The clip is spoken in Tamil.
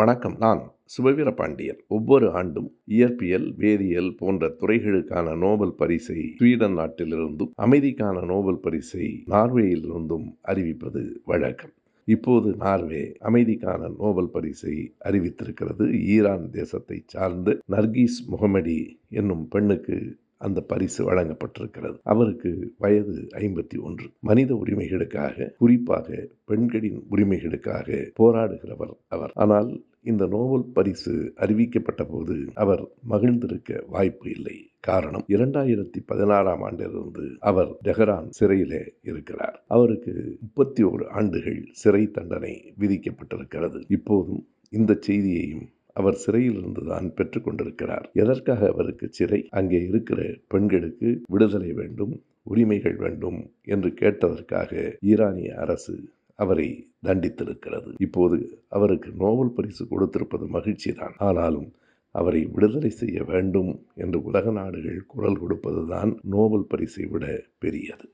வணக்கம். நான் சுபவீர பாண்டியன். ஒவ்வொரு ஆண்டும் இயற்பியல் வேதியியல் போன்ற துறைகளுக்கான நோபல் பரிசை ஸ்வீடன் நாட்டிலிருந்தும் அமைதிக்கான நோபல் பரிசை நார்வேயிலிருந்தும் அறிவிப்பது வழக்கம். இப்போது நார்வே அமைதிக்கான நோபல் பரிசை அறிவித்திருக்கிறது. ஈரான் தேசத்தை சார்ந்து நர்கீஸ் முகமடி என்னும் பெண்ணுக்கு அந்த பரிசு வழங்கப்பட்டிருக்கிறது. அவருக்கு வயது ஐம்பத்தி ஒன்று. மனித உரிமைகளுக்காக குறிப்பாக பெண்களின் உரிமைகளுக்காக போராடுகிறவர் அவர். ஆனால் இந்த நோபல் பரிசு அறிவிக்கப்பட்ட போது அவர் மகிழ்ந்திருக்க வாய்ப்பு இல்லை. காரணம் இரண்டாயிரத்தி பதினாறாம் ஆண்டிலிருந்து அவர் டெஹரான் சிறையிலே இருக்கிறார். அவருக்கு முப்பத்தி ஓரு ஆண்டுகள் சிறை தண்டனை விதிக்கப்பட்டிருக்கிறது. இப்போதும் இந்த செய்தியையும் அவர் சிறையிலிருந்து தான் பெற்றுக்கொண்டிருக்கிறார் எதற்காக அவருக்கு சிறை? அங்கே இருக்கிற பெண்களுக்கு விடுதலை வேண்டும் உரிமைகள் வேண்டும் என்று கேட்டதற்காக ஈரானிய அரசு அவரை தண்டித்திருக்கிறது. இப்போது அவருக்கு நோபல் பரிசு கொடுத்திருப்பது மகிழ்ச்சி தான் ஆனாலும் அவரை விடுதலை செய்ய வேண்டும் என்று உலக நாடுகள் குரல் கொடுப்பதுதான் நோபல் பரிசை விட பெரியது.